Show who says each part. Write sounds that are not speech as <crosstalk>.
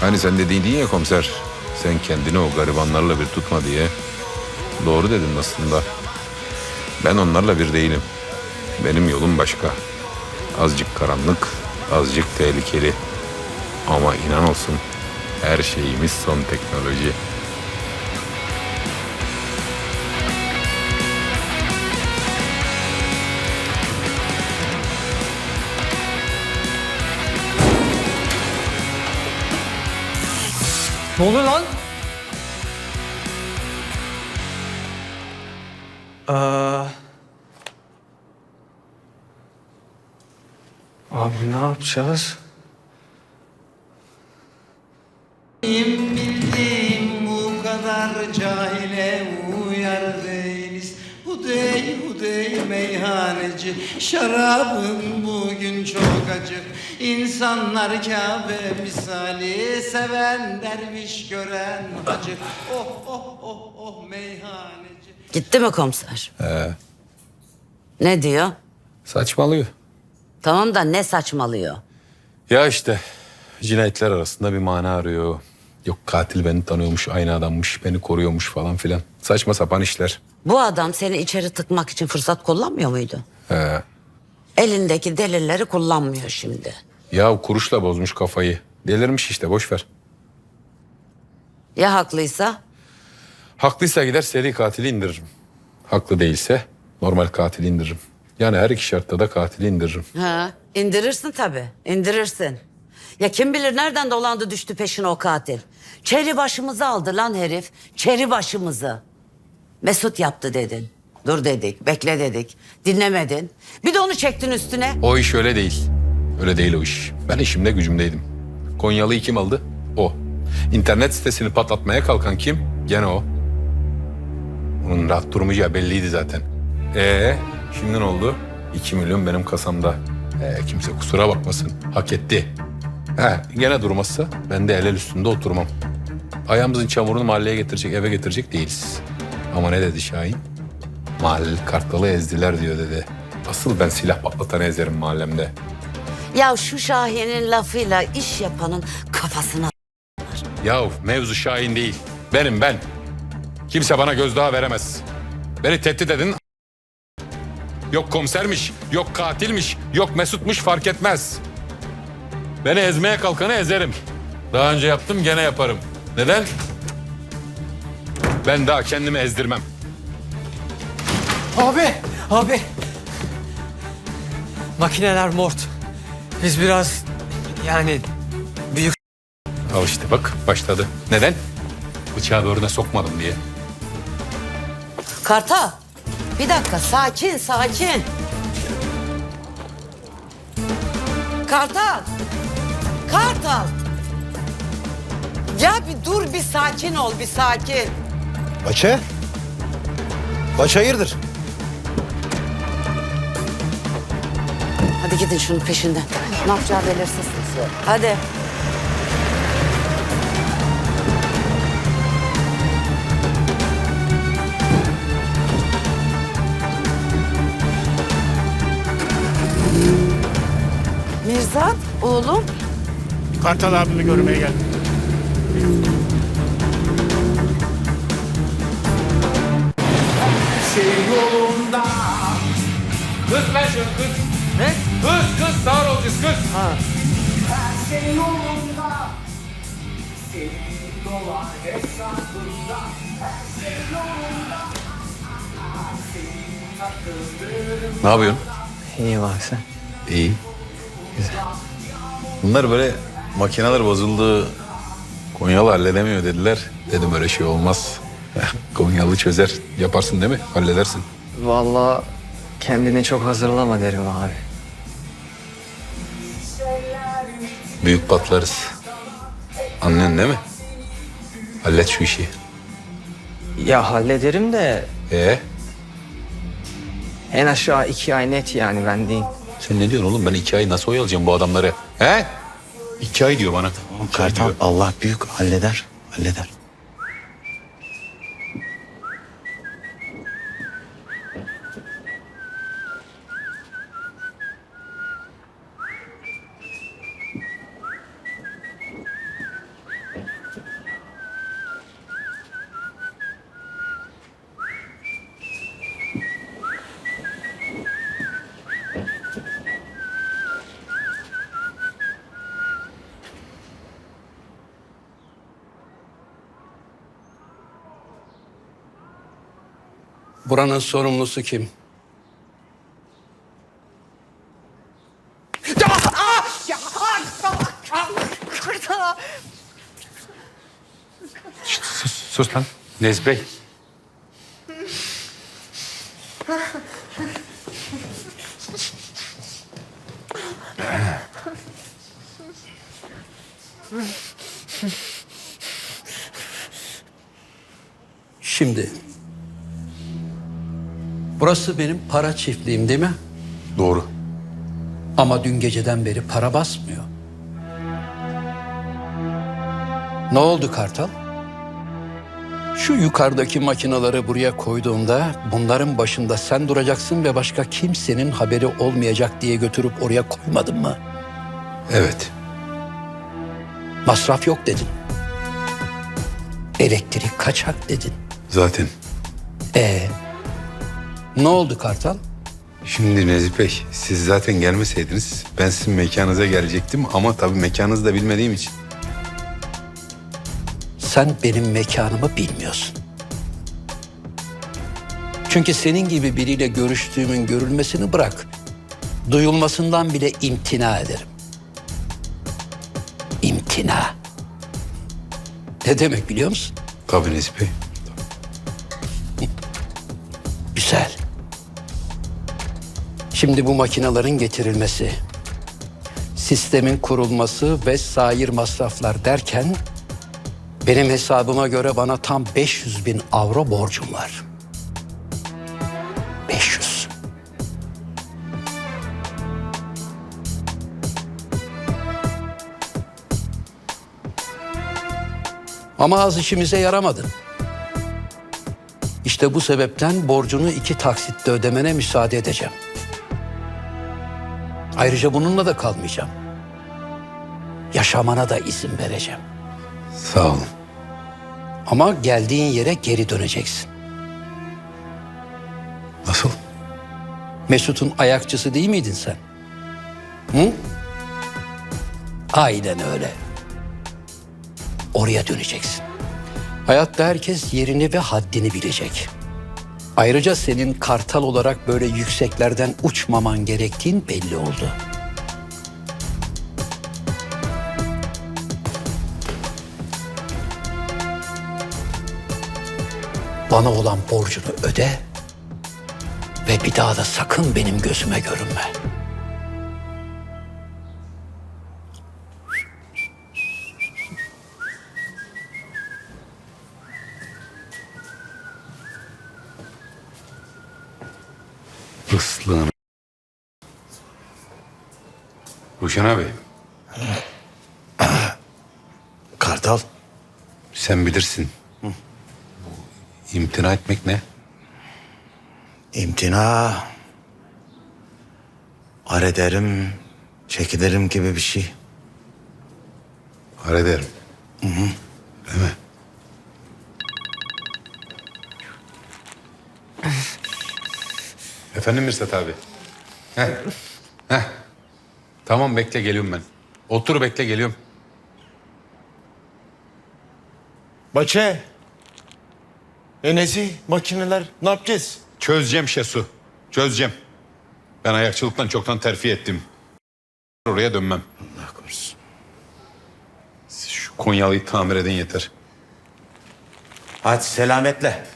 Speaker 1: Hani sen dediğin ya komiser. Sen kendini o garibanlarla bir tutma diye. Doğru dedin aslında. Ben onlarla bir değilim. Benim yolum başka. Azıcık karanlık, azıcık tehlikeli. Ama inan olsun her şeyimiz son teknoloji.
Speaker 2: Ne oluyor lan? Aa. Abi ne yapacağız?
Speaker 3: Benim meyhaneci Şarabın bugün çok acı İnsanlar Kabe misali Seven derviş gören hacı Oh oh oh oh meyhaneci
Speaker 4: Gitti mi komiser? Ne diyor?
Speaker 1: Saçmalıyor.
Speaker 4: Tamam da ne saçmalıyor?
Speaker 1: Ya işte cinayetler arasında bir mana arıyor. Yok katil beni tanıyormuş, aynı adammış, beni koruyormuş falan filan. Saçma sapan işler.
Speaker 4: Bu adam seni içeri tıkmak için fırsat kullanmıyor muydu?
Speaker 1: He.
Speaker 4: Elindeki delilleri kullanmıyor şimdi.
Speaker 1: Ya kuruşla bozmuş kafayı. Delirmiş işte boş ver.
Speaker 4: Ya haklıysa?
Speaker 1: Haklıysa gider seri katili indiririm. Haklı değilse normal katili indiririm. Yani her iki şartta da katili indiririm.
Speaker 4: Ha, indirirsin tabii, indirirsin. Ya kim bilir nereden dolandı düştü peşine o katil. Çeri başımızı aldı lan herif, çeri başımızı. Mesut yaptı dedin. Dur dedik, bekle dedik. Dinlemedin. Bir de onu çektin üstüne.
Speaker 1: O iş öyle değil. Öyle değil o iş. Ben işimde gücümdeydim. Konyalı'yı kim aldı? O. İnternet sitesini patlatmaya kalkan kim? Gene o. Onun rahat durmayacağı belliydi zaten. Ee, şimdi ne oldu? 2 milyon benim kasamda. Ee, kimse kusura bakmasın. Hak etti. He, gene durmazsa ben de el el üstünde oturmam. Ayağımızın çamurunu mahalleye getirecek, eve getirecek değiliz. Ama ne dedi Şahin? Mahalleli kartalı ezdiler diyor dedi. Asıl ben silah patlatanı ezerim mahallemde.
Speaker 4: Ya şu Şahin'in lafıyla iş yapanın kafasına
Speaker 1: Yahu mevzu Şahin değil. Benim ben. Kimse bana gözdağı veremez. Beni tehdit edin. Yok komisermiş, yok katilmiş, yok Mesut'muş fark etmez. Beni ezmeye kalkanı ezerim. Daha önce yaptım gene yaparım. Neden? Ben daha kendimi ezdirmem.
Speaker 2: Abi! Abi! Makineler mort. Biz biraz yani büyük
Speaker 1: Al işte bak başladı. Neden? Bıçağı böğrüne sokmadım diye.
Speaker 4: Kartal. Bir dakika sakin sakin. Kartal. Kartal. Dur bir sakin ol bir sakin.
Speaker 5: Paça? Paça hayırdır?
Speaker 4: Hadi gidin şunun peşinden. Ne yapacağı belirsiz. Hadi. Mirzat oğlum
Speaker 6: Kartal abimi görmeye geldim.
Speaker 1: Kız ver şunu kız. Ne? Kız kız sağır olacağız kız. Ne yapıyorsun?
Speaker 2: iyi bak sen.
Speaker 1: İyi. Bunlar böyle makineler bozuldu. Konyalı halledemiyor dediler. Dedim öyle şey olmaz. <laughs> Konyalı çözer. Yaparsın değil mi? Halledersin.
Speaker 2: Vallahi kendini çok hazırlama derim abi.
Speaker 1: Büyük patlarız. Anlıyorsun değil mi? Hallet şu işi.
Speaker 2: Ya hallederim de
Speaker 1: Ee,
Speaker 2: en aşağı iki ay net yani ben diyeyim.
Speaker 1: sen ne diyorsun oğlum? Ben iki ay nasıl oyalayacağım bu adamları? He? İki ay diyor bana.
Speaker 5: Kartal
Speaker 1: diyor.
Speaker 5: Allah büyük halleder. Halleder.
Speaker 7: Buranın sorumlusu kim?
Speaker 1: Sus, sus lan. Nezbey.
Speaker 7: Şimdi. Burası benim para çiftliğim değil mi?
Speaker 1: Doğru.
Speaker 7: Ama dün geceden beri para basmıyor. Ne oldu Kartal? Şu yukarıdaki makinaları buraya koyduğumda bunların başında sen duracaksın ve başka kimsenin haberi olmayacak diye götürüp oraya koymadın mı?
Speaker 1: Evet.
Speaker 7: Masraf yok dedin. Elektrik kaçak dedin.
Speaker 1: Zaten.
Speaker 7: E ne oldu Kartal?
Speaker 1: Şimdi Nezih Bey, siz zaten gelmeseydiniz ben sizin mekanınıza gelecektim ama tabii mekanınızı da bilmediğim için.
Speaker 7: Sen benim mekanımı bilmiyorsun. Çünkü senin gibi biriyle görüştüğümün görülmesini bırak. Duyulmasından bile imtina ederim. İmtina. Ne demek biliyor musun?
Speaker 1: Tabii Nezih Bey.
Speaker 7: Şimdi bu makinaların getirilmesi, sistemin kurulması ve sair masraflar derken benim hesabıma göre bana tam 500 bin avro borcum var. 500. Ama az işimize yaramadı. İşte bu sebepten borcunu iki taksitte ödemene müsaade edeceğim. Ayrıca bununla da kalmayacağım. Yaşamana da izin vereceğim.
Speaker 1: Sağ olun.
Speaker 7: Ama geldiğin yere geri döneceksin.
Speaker 1: Nasıl?
Speaker 7: Mesut'un ayakçısı değil miydin sen? Hı? Aynen öyle. Oraya döneceksin. Hayatta herkes yerini ve haddini bilecek. Ayrıca senin kartal olarak böyle yükseklerden uçmaman gerektiğin belli oldu. Bana olan borcunu öde ve bir daha da sakın benim gözüme görünme.
Speaker 1: Islığını. Ruşen abi,
Speaker 5: Kartal.
Speaker 1: sen bilirsin. Bu imtina etmek ne?
Speaker 5: İmtina. Ar ederim, çekilirim gibi bir şey.
Speaker 1: Hallederim. Değil mi? Efendim Mirsat abi. Heh. Heh. Tamam bekle geliyorum ben. Otur bekle geliyorum.
Speaker 8: Baçe. Enezi, makineler ne yapacağız?
Speaker 1: Çözeceğim Şesu. Çözeceğim. Ben ayakçılıktan çoktan terfi ettim. Oraya dönmem.
Speaker 5: Allah korusun.
Speaker 1: Siz şu Konyalı'yı tamir edin yeter.
Speaker 5: Hadi selametle.